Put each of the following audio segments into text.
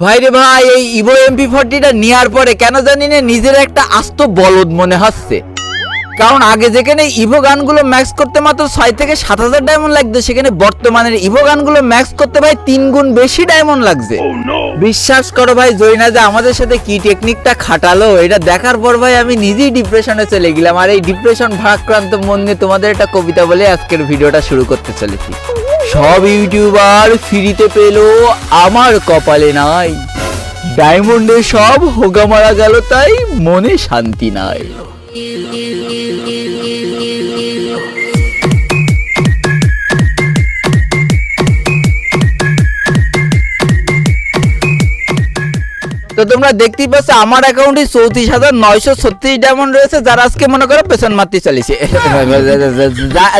ভাই রে ভাই এই ইভো এমপি ফর্টিটা নেওয়ার পরে কেন জানি না নিজের একটা আস্ত বলদ মনে হচ্ছে। কারণ আগে যেখানে ইভো গানগুলো ম্যাক্স করতে মাত্র ছয় থেকে সাত হাজার ডায়মন্ড লাগতো সেখানে বর্তমানের ইভো গানগুলো ম্যাক্স করতে ভাই তিন গুণ বেশি ডায়মন্ড লাগছে। বিশ্বাস করো ভাই জয়না যে আমাদের সাথে কি টেকনিকটা খাটালো এটা দেখার পর ভাই আমি নিজেই ডিপ্রেশনে চলে গেলাম। আর এই ডিপ্রেশন ভারাক্রান্ত মন নিয়ে তোমাদের একটা কবিতা বলে আজকের ভিডিওটা শুরু করতে চলেছি। সব ইউটিউবার ফ্রিতে পেল আমার কপালে নাই। ডায়মন্ডে সব হোগা মারা গেল, তাই মনে শান্তি নাই। তো তোমরা দেখতেই পাচ্ছ, আমার অ্যাকাউন্টে চৌত্রিশ হাজার নয়শো ছত্রিশ ডায়মন্ড রয়েছে, যারা আজকে মনে করো পেছন মারতে চলেছে।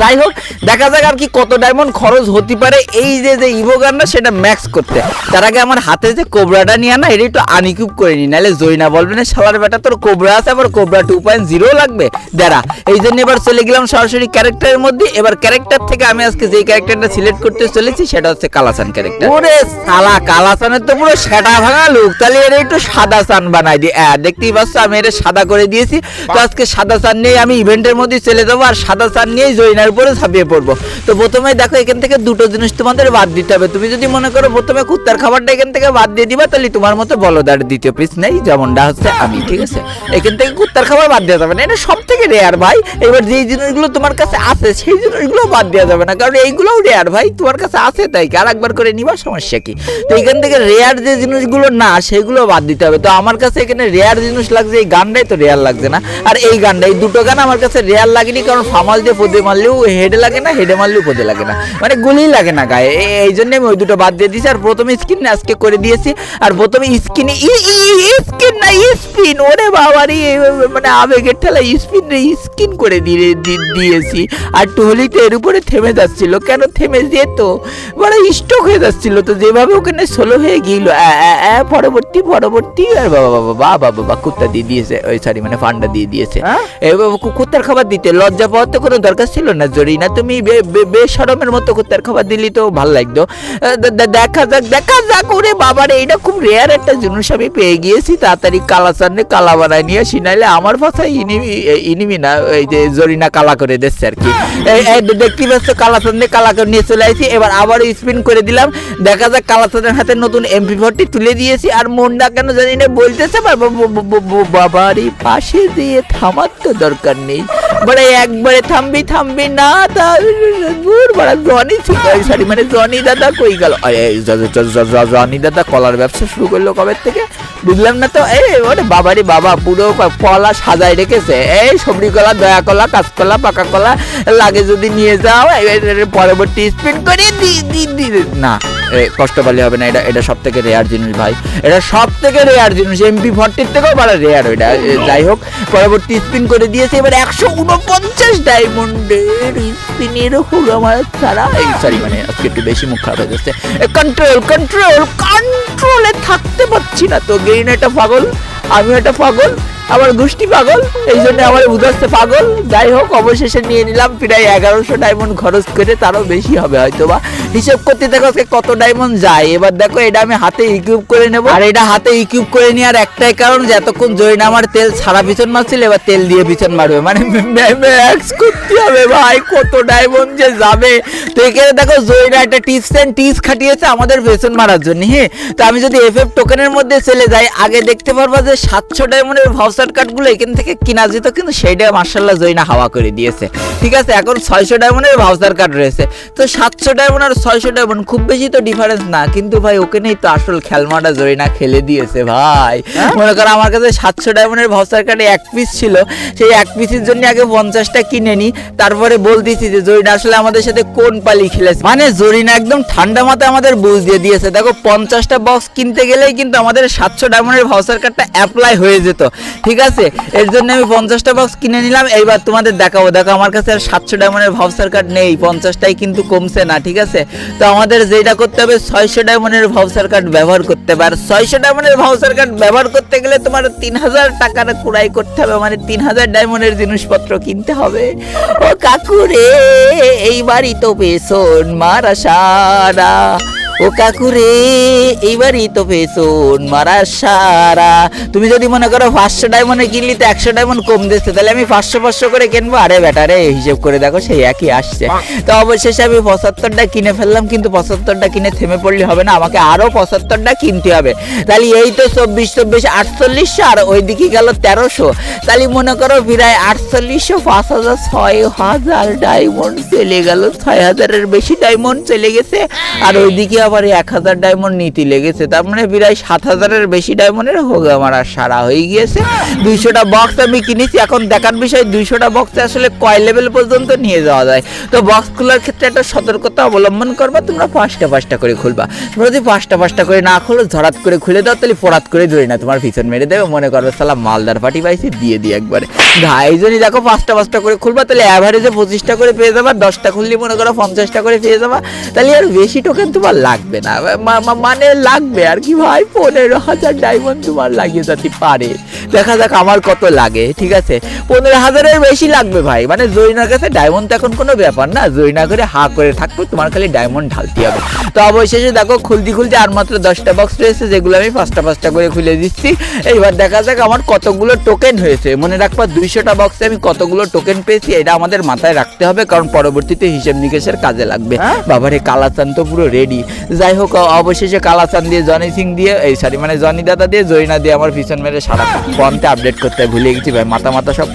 যাই হোক, দেখা যাক আর কি কত ডায়মন্ড খরচ হতে পারে। এই যে যে ইভো গানটা সেটা ম্যাক্স করতে। তার আগে আমার হাতে যে কোবরাটা নিয়ে না এটা একটু আনিকিউব করে নি। নাহলে জয়না বলবে না সালার বেটা, তোর কোবরা আছে, আবার কোবরা টু পয়েন্ট জিরো লাগবে। দাঁড়া, এই জন্য এবার চলে গেলাম সরাসরি ক্যারেক্টারের মধ্যে। এবার ক্যারেক্টার থেকে আমি আজকে যেই ক্যারেক্টারটা সিলেক্ট করতে চলেছি, সেটা হচ্ছে কালাসান ক্যারেক্টার ওরে সালা কালাসানের তো পুরো সেটা ভাঙা লোক তাহলে একটু সাদা চান বানাই দিই হ্যাঁ দেখতেই পাচ্ছ আমি এটা সাদা করে দিয়েছি। তো আজকে সাদা সান নিয়ে আমি ইভেন্টের মধ্যে চলে যাব আর সাদা সান নিয়েই জয়নার উপরে ছাপিয়ে পড়ব। তো প্রথমে দেখো এখান থেকে দুটো জিনিস তোমাদের বাদ দিতে হবে। তুমি যদি মনে করো প্রথমে কুত্তার খাবারটা এখান থেকে বাদ দিয়ে দিবা তাহলে তোমার মতো বলদার দ্বিতীয় পিস নেই। যেমনটা হচ্ছে আমি ঠিক আছে? এখান থেকে কুত্তার খাবার বাদ দেওয়া যাবে না। এটা সব থেকে রেয়ার ভাই। এবার যেই জিনিসগুলো তোমার কাছে আছে, সেই জিনিসগুলো বাদ দেওয়া যাবে না। কারণ এইগুলোও রেয়ার ভাই, তোমার কাছে আছে তাই আর একবার করে নিবা, সমস্যা কি? তো এখান থেকে রেয়ার যে জিনিসগুলো না, সেগুলো বাদ দিতে হবে। তো আমার কাছে এখানে রেয়ার জিনিস লাগছে, এই গানটাই তো রেয়ার লাগছে না। আর এই গানটা, এই দুটো গান আমার কাছে রেয়ার লাগেনি, কারণ ফামাল দিয়ে পদে মারলেও হেডে লাগে না হেডে মারলেও পদে লাগে না। মানে গুলি লাগে না গায়ে। এই জন্য আমি ওই দুটো বাদ দিয়ে দিয়েছি। আর প্রথমে স্কিন আজকে করে দিয়েছি। আর প্রথমে স্কিনে স্কিন না স্পিন ওরে বাবারি মানে আবেগের ঠেলা স্পিন স্কিন করে দিয়ে দিয়েছি। আর টুহলিতে এর উপরে থেমে যাচ্ছিল। কেন থেমে যেত? বড় স্টক হয়ে যাচ্ছিল তো যেভাবে ওখানে সোলো হয়ে গিয়েছিল। পরবর্তী পরবর্তী আর বাবা বাবা বাবা বাবা কুত্তা দিয়ে দিয়েছে। ওই সরি মানে ফান্ডা দিয়ে দিয়েছে। কু- কুত্তার খাবার দিতে। লজ্জা পাওয়ার তো কোনো দরকার ছিল না জরি না তুমি বে- বে- মতো কুত্তার খাবার দিলি তো ভালো লাগতো। দেখা যাক দেখা যাক ওরে বাবারে এটা খুব রেয়ার একটা জিনিস আমি পেয়ে গিয়েছি। তাড়াতাড়ি কালা সামনে কালা বানায় নিয়ে আসি নাইলে আমার ভাষায় ইনিমি ইনিমি না, এই যে জরিনা কালা করে দিচ্ছে আর কি। দেখতে পাচ্ছ কালা সামনে কালা করে নিয়ে চলে আসি এবার আবার স্পিন করে দিলাম। দেখা যাক কালা সাদের হাতে নতুন এমপি ফোরটি তুলে দিয়েছি, আর মনটা কেন জানি না বলতেছে বাবারই পাশে দিয়ে থামার তো দরকার নেই। বড় একবারে থামবি থামবি না তা দূর বড় জনি সরি মানে জনি দাদা কই গেল? আরে, জনি দাদা কলার ব্যবসা শুরু করল কবে থেকে? বুঝলাম না তো? এই ওরে বাবারি বাবা পুরো কলা সাজায় রেখেছে। এই সবরি কলা দয়া কলা কাঁচকলা পাকা কলা লাগে যদি নিয়ে যাও পরবর্তী স্পিন করে দি দি না। কষ্ট পালি হবে না, এটা এটা সব থেকে রেয়ার জিনিস ভাই। এটা সব থেকে রেয়ার জিনিস এমপি ফর্টির থেকেও বড় রেয়ার ওইটা যাই হোক, পরবর্তী স্পিন করে দিয়েছে এবার একশো উনপঞ্চাশ ডায়মন্ডের স্পিনের হোক আমার ছাড়া। সরি মানে আজকে একটু বেশি মুখ খারাপ হয়ে যাচ্ছে। কন্ট্রোল কন্ট্রোল কন্ট্রোলে থাকতে পারছি না তো। গেইন একটা পাগল? আমি একটা পাগল? আমার গোষ্ঠী পাগল, এই জন্য আমার বুঝাচ্ছে পাগল। যাই হোক, অবশেষে নিয়ে নিলাম প্রায় এগারোশো ডায়মন্ড খরচ করে, তারও বেশি হবে হয়তো বা হিসেব করতে দেখো আজকে কত ডায়মন্ড যায়। এবার দেখো, এটা আমি হাতে ইকুইপ করে নেব। আর এটা হাতে ইকুইপ করে নেওয়ার একটাই কারণ যে, এতক্ষণ জয়না আমার তেল ছাড়া পিছন মারছিল, এবার তেল দিয়ে পিছন মারবে। মানে করতে হবে ভাই, কত ডায়মন্ড যে যাবে। তো এখানে দেখো জয়না একটা টিপস এন্ড টিপস খাটিয়েছে আমাদের পেছন মারার জন্য হ্যাঁ? তো আমি যদি এফ এফ টোকেনের মধ্যে চলে যাই, আগে দেখতে পারব যে সাতশো ডায়মন্ডের ভাউচার কার্ডগুলো এখান থেকে কিনা যেত কিন্তু সেইটা মার্শাল্লাহ জয়না হাওয়া করে দিয়েছে। ঠিক আছে এখন ছয়শো ডায়মন্ডের ভাউচার কার্ড রয়েছে। তো সাতশো ডায়মন্ড আর ছয়শো ডায়মন্ড খুব বেশি তো ডিফারেন্স না কিন্তু ভাই ওখানেই তো আসল খেলমাটা জরিনা খেলে দিয়েছে ভাই। মনে করো আমার কাছে সাতশো ডায়মন্ডের ভাউচার কার্ডে এক পিস ছিল সেই এক পিসের জন্য আগে পঞ্চাশটা কিনে নি। তারপরে বলতেছি যে জরিনা আসলে আমাদের সাথে কোন পালি খেলেছে? মানে জরিনা একদম ঠান্ডা মাথায় আমাদের বুঝ দিয়ে দিয়েছে। দেখো পঞ্চাশটা বক্স কিনতে গেলেই কিন্তু আমাদের সাতশো ডায়মন্ডের ভাউচার কার্ডটা অ্যাপ্লাই হয়ে যেত। ঠিক আছে? এর জন্য আমি পঞ্চাশটা বক্স কিনে নিলাম। এইবার তোমাদের দেখাবো। দেখো, আমার কাছে আর সাতশো ডায়মন্ডের ভাউচার কার্ড নেই। পঞ্চাশটাই কিন্তু কমছে না, ঠিক আছে? তো আমাদের যেটা করতে হবে, ছয়শো ডায়মন্ডের ভাউচার কার্ড ব্যবহার করতে হবে। আর ছয়শো ডায়মন্ডের ভাউচার কার্ড ব্যবহার করতে গেলে তোমার তিন হাজার টাকার কুড়াই করতে হবে। মানে তিন হাজার ডায়মন্ডের জিনিসপত্র কিনতে হবে। ও কাকু রে এইবারই তো পেছন মারা সারা। ও কাকুরে, এইবারই তো পেছন মারা সারা। তুমি যদি মনে করো পাঁচশো ডায়মন্ডে কিনলি তো একশো ডায়মন্ড কম দিচ্ছে, তাহলে আমি পাঁচশো পাঁচশো করে কিনবো। আরে ব্যাটারে হিসেব করে দেখো, সেই একই আসছে। তো অবশেষে আমি পঁচাত্তরটা কিনে ফেললাম, কিন্তু পঁচাত্তরটা কিনে থেমে পড়লে হবে না, আমাকে আরও পঁচাত্তরটা কিনতে হবে। তাহলে এই তো চব্বিশ চব্বিশ আটচল্লিশশো আর ওইদিকে গেল তেরোশো। তাহলে মনে করো প্রায় আটচল্লিশশো পাঁচ হাজার, ছয় হাজার ডায়মন্ড চলে গেল, ছয় হাজারের বেশি ডায়মন্ড চলে গেছে। আর ওইদিকে আবার এক হাজার ডায়মন্ড নীতি লেগেছে, তার মানে প্রায় সাত হাজারের বেশি ডায়মন্ডের হোক আমার আর সারা হয়ে গিয়েছে। দুইশোটা বক্স আমি কিনেছি, এখন দেখার বিষয়, দুইশোটা বক্সে আসলে কয় লেভেল পর্যন্ত নিয়ে যাওয়া যায়? তো বক্স খোলার ক্ষেত্রে একটা সতর্কতা অবলম্বন করবা, তোমরা পাঁচটা পাঁচটা করে খুলবা। তোমরা যদি পাঁচটা পাঁচটা করে না খুলো, ঝরাত করে খুলে দাও, তাহলে পরাত করে ধরে না তোমার পিছন মেরে দেবে, মনে করবে সালা মালদার পাটি পাইছি, দিয়ে দিই একবারে। ভাই যদি দেখো পাঁচটা পাঁচটা করে খুলবা, তাহলে অ্যাভারেজে পঁচিশটা করে পেয়ে যাবা, দশটা খুললে মনে করো পঞ্চাশটা করে পেয়ে যাবা, তাহলে আর বেশি টোকেন তোমার লাগবে না। মানে লাগবে আর কি ভাই পনেরো হাজার ডায়মন্ড তোমার লাগিয়ে যেতে পারে। দেখা যাক আমার কত লাগে ঠিক আছে? পনেরো হাজারের বেশি লাগবে ভাই মানে জরিনার কাছে ডায়মন্ড তো এখন কোনো ব্যাপার না জরিনা করে হা করে থাকবে তোমার খালি ডায়মন্ড ঢালতে হবে। তো অবশেষে দেখো খুলতে খুলতে আর মাত্র দশটা বক্স রয়েছে যেগুলো আমি পাঁচটা পাঁচটা করে খুলে দিচ্ছি। এইবার দেখা যাক আমার কতগুলো টোকেন হয়েছে। মনে রাখবা দুইশোটা বক্সে আমি কতগুলো টোকেন পেয়েছি এটা আমাদের মাথায় রাখতে হবে কারণ পরবর্তীতে হিসেব নিকেশের কাজে লাগবে। বাবারে কালাচান তো পুরো রেডি যাই হোক অবশেষে কালাচান দিয়ে জনি সিং দিয়ে, এই সরি মানে জনি দাদা দিয়ে জয়না দিয়ে আমার পিছন মেরে সারা ফোনতে আপডেট করতে ভুলে গেছি ভাই। মাথা মাথা সব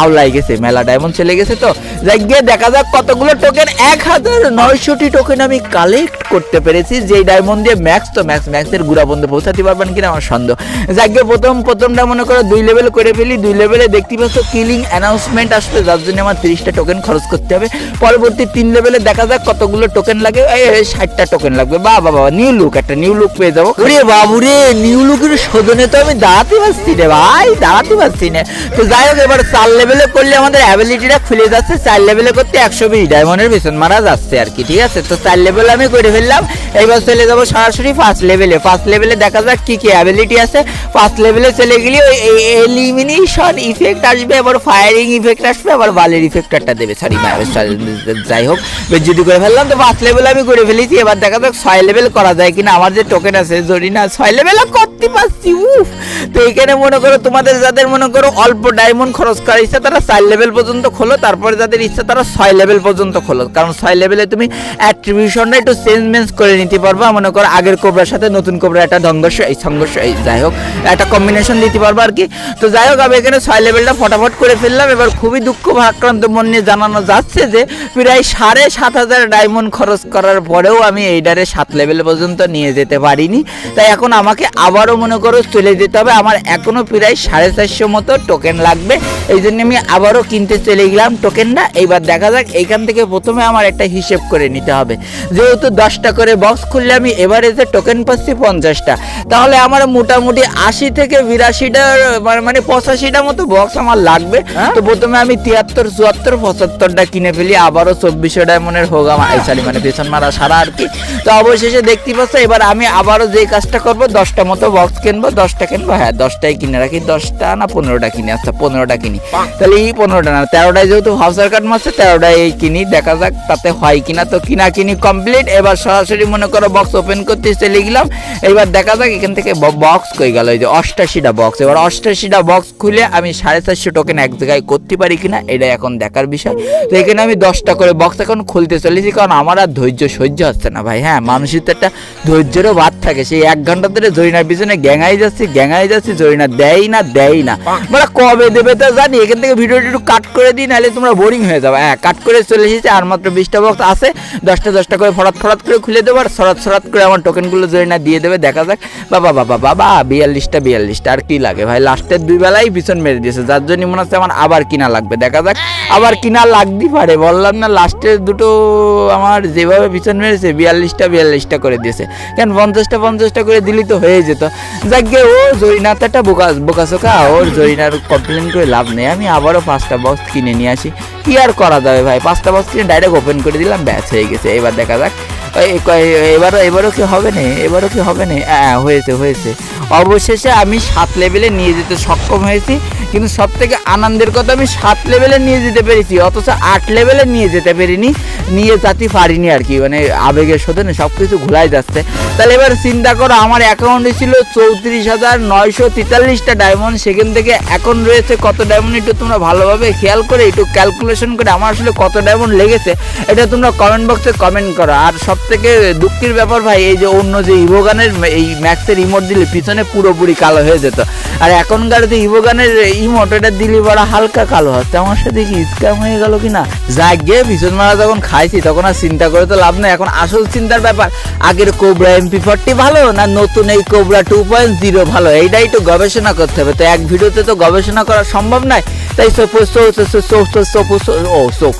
আওলাই গেছে, মেলা ডায়মন্ড চলে গেছে তো। যাই, গিয়ে দেখা যাক কতগুলো টোকেন এক হাজার নয়শোটি টোকেন আমি কালেক্ট করতে পেরেছি। যে ডায়মন্ড দিয়ে ম্যাক্স তো ম্যাক্স ম্যাক্সের গুড়া বন্ধ পৌঁছাতে পারবেন কিনা আমার সন্দেহ। যাই, গিয়ে প্রথম প্রথমটা মনে করো দুই লেভেল করে ফেলি। দুই লেভেলে দেখতে পাচ্ছ কিলিং অ্যানাউন্সমেন্ট আসবে, যার জন্য আমার তিরিশটা টোকেন খরচ করতে হবে। পরবর্তী তিন লেভেলে দেখা যাক কতগুলো টোকেন লাগে। এই, ষাটটা টোকেন লাগবে। বা বাবা নিউ লুক একটা নিউ লুক পেয়ে যাব। ওরে বাবু রে নিউ লুকের শোধনে তো আমি দাঁড়াতে পারছি রে ভাই, দাঁড়াতে পারছি না। তো যাই হোক, এবার চার লেভেলে করলে আমাদের অ্যাবিলিটিটা খুলে যাচ্ছে। চার লেভেলে করতে একশো বিশ ডায়মন্ডের বেতন মারা যাচ্ছে আর কি, ঠিক আছে? তো চার লেভেল আমি করে ফেললাম। এবার চলে যাব সরাসরি ফার্স্ট লেভেলে ফার্স্ট লেভেলে দেখা যাক কি কি অ্যাবিলিটি আছে। ফার্স্ট লেভেলে চলে গেলে ওই এলিমিনেশন ইফেক্ট আসবে, আবার ফায়ারিং ইফেক্ট আসবে, আবার বালের ইফেক্টরটা দেবে। সরি যাই হোক যদি করে ফেললাম। তো ফার্স্ট লেভেল আমি করে ফেলেছি। এবার দেখা যাক ছয় লেভেল করা যায় কিনা। আমার যে টোকেন আছে জরি না, ছয় লেভেল করতে পারছি উফ। তো এখানে মনে করো তোমাদের যাদের মনে করো অল্প ডায়মন্ড খরচ করার ইচ্ছা, তারা চার লেভেল পর্যন্ত খোলো, তারপরে যাদের ইচ্ছা তারা ছয় লেভেল পর্যন্ত খোলো। কারণ ছয় লেভেলে তুমি অ্যাট্রিবিউশনটা একটু চেঞ্জ মেঞ্জ করে নিতে পারবা, মনে করো আগের কোবরার সাথে নতুন কোবরার একটা সংঘর্ষ এই সংঘর্ষ এই যাই হোক, একটা কম্বিনেশন দিতে পারবা আর কি। তো যাই হোক, আমি এখানে ছয় লেভেলটা ফটাফট করে ফেললাম। এবার খুবই দুঃখ ভাক্রান্ত মন নিয়ে জানানো যাচ্ছে যে, প্রায় সাড়ে সাত হাজার ডায়মন্ড খরচ করার পরেও আমি এইটারে সাত লেভেল পর্যন্ত নিয়ে যেতে পারিনি। তাই এখন আমাকে আবারও মনে করো চলে যেতে হবে। আমার এখনও প্রায় সাড়ে চারশো মতো টোকেন লাগবে। এই জন্য আমি আবারও কিনতে চলে গেলাম টোকেনটা এইবার দেখা যাক এইখান থেকে প্রথমে আমার একটা হিসেব করে নিতে হবে। যেহেতু দশটা করে বক্স খুললে আমি এবারে যে টোকেন পাচ্ছি পঞ্চাশটা। তাহলে আমার মোটামুটি আশি থেকে বিরাশিটার মানে- মানে পঁচাশিটা মতো বক্স আমার লাগবে। তো প্রথমে আমি তিয়াত্তর চুয়াত্তর পঁচাত্তরটা কিনে ফেলি। আবারও চব্বিশশো ডায়মন্ডের হোক আমার এই সরি মানে পেছন মারা সারা আর কি। তো অবশেষে দেখতে পাচ্ছ এবার আমি আবারও যে কাজটা করব দশটা মতো বক্স কিনবো, দশটা কিনবো হ্যাঁ দশটাই কিনে রাখি, দশটা না পনেরোটা কিনি আচ্ছা পনেরোটা কিনি। তাহলে এই পনেরোটা না, তেরোটায় যেহেতু হাউসার কার্ড মারছে তেরোটায় এই কিনি, দেখা যাক তাতে হয় কিনা। তো কিনা কিনি কমপ্লিট এবার সরাসরি মনে করো বক্স ওপেন করতে চলে গেলাম। এবার দেখা যাক এখান থেকে বক্স কই গেল, এই যে অষ্টাশিটা বক্স এবার অষ্টাশিটা বক্স খুলে আমি সাড়ে চারশো টোকেন এক জায়গায় করতে পারি কিনা এটা এখন দেখার বিষয়। তো এখানে আমি দশটা করে বক্স এখন খুলতে চলেছি, কারণ আমার আর ধৈর্য সহ্য হচ্ছে না ভাই। হ্যাঁ মানুষের তো একটা ধৈর্যেরও বাদ থাকে, সেই এক ঘণ্টা ধরে জরিনার পিছনে গ্যাঙাই যাচ্ছে গ্যাঙাই যাচ্ছে জরিনা দেয় না দেয় না। মানে কবে দেবে তো জানি, এখান থেকে ভিডিওটা একটু কাট করে দিই, নাহলে তোমরা বোরিং হয়ে যাবে। হ্যাঁ কাট করে চলে এসেছে, আর মাত্র বিশটা বক্স আছে। দশটা দশটা করে ফরাত ফরাত করে খুলে দেবো, আর সরাত সরাত করে আমার টোকেনগুলো জরিনা দিয়ে দেবে, দেখা যাক। বাবা বাবা বাবা, বিয়াল্লিশটা বিয়াল্লিশটা, আর কি লাগে? ভাই, লাস্টের দুই বেলাই পিছন মেরে দিয়েছে, যার জন্য মনে হচ্ছে আমার আবার কিনা লাগবে। দেখা যাক, আবার কিনা লাগতেই পারে, বললাম না, লাস্টের দুটো আমার যেভাবে পিছন মেরেছে, বিয়াল্লিশটা বিয়াল্লিশটা করে দিয়েছে। কেন, পঞ্চাশটা পঞ্চাশটা করে দিলি তো হয়ে যেত। যাক ও একটা বোকা বোকাসোকা ওর জরিনার কমপ্লেন করে লাভ নেই। আমি আবারও পাঁচটা বক্স কিনে নিয়ে আসি। কি আর করা যাবে ভাই? পাঁচটা বক্স কিনে ডাইরেক্ট ওপেন করে দিলাম ব্যাচ হয়ে গেছে। এবার দেখা যাক। এবারও এবারও কি হবে না? এবারও কি হবে না? হ্যাঁ হয়েছে হয়েছে। অবশেষে আমি সাত লেভেলে নিয়ে যেতে সক্ষম হয়েছি। কিন্তু সব থেকে আনন্দের কথা, আমি সাত লেভেলে নিয়ে যেতে পেরেছি, অথচ আট লেভেলে নিয়ে যেতে পারিনি, নিয়ে যেতে পারিনি আর কি মানে আবেগের সাথে না সব কিছু ঘোলাই যাচ্ছে। তাহলে এবার চিন্তা করো, আমার অ্যাকাউন্টে ছিল চৌত্রিশ হাজার নয়শো তেতাল্লিশটা ডায়মন্ড সেখান থেকে এখন রয়েছে কত ডায়মন্ড একটু তোমরা ভালোভাবে খেয়াল করে, একটু ক্যালকুলেশন করে আমার আসলে কত ডায়মন্ড লেগেছে, এটা তোমরা কমেন্ট বক্সে কমেন্ট করো। আর সব থেকে দুঃখের ব্যাপার ভাই, এই যে অন্য যে ইভোগানের এই ম্যাক্সের ইমোট দিলে, পিছনে পুরোপুরি কালো হয়ে যেত। আর এখনকার যে ইভোগানের ইমোট এটা দিলি বড় হালকা কালো। হচ্ছে আমার সাথে কি স্ক্যাম হয়ে গেল কি না যা গিয়ে ভীষণ মারা যখন খাইছি, তখন আর চিন্তা করে তো লাভ নেই। এখন আসল চিন্তার ব্যাপার, আগের কোবরা এমপি ফোরটি ভালো না নতুন এই কোবরা টু পয়েন্ট জিরো ভালো? এইটাই একটু গবেষণা করতে হবে। তো এক ভিডিওতে তো গবেষণা করা সম্ভব নয়। তাই শোক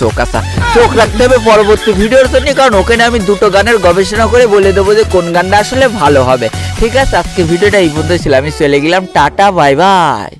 শোক আচ্ছা চোখ রাখতে হবে পরবর্তী ভিডিওর জন্য, কারণ ওখানে আমি দুটো গানের গবেষণা করে বলে দেবো যে কোন গানটা আসলে ভালো হবে। ঠিক আছে, আজকে ভিডিওটা এই পর্যন্ত ছিল। আমি চলে গেলাম, টাটা, বাই বাই।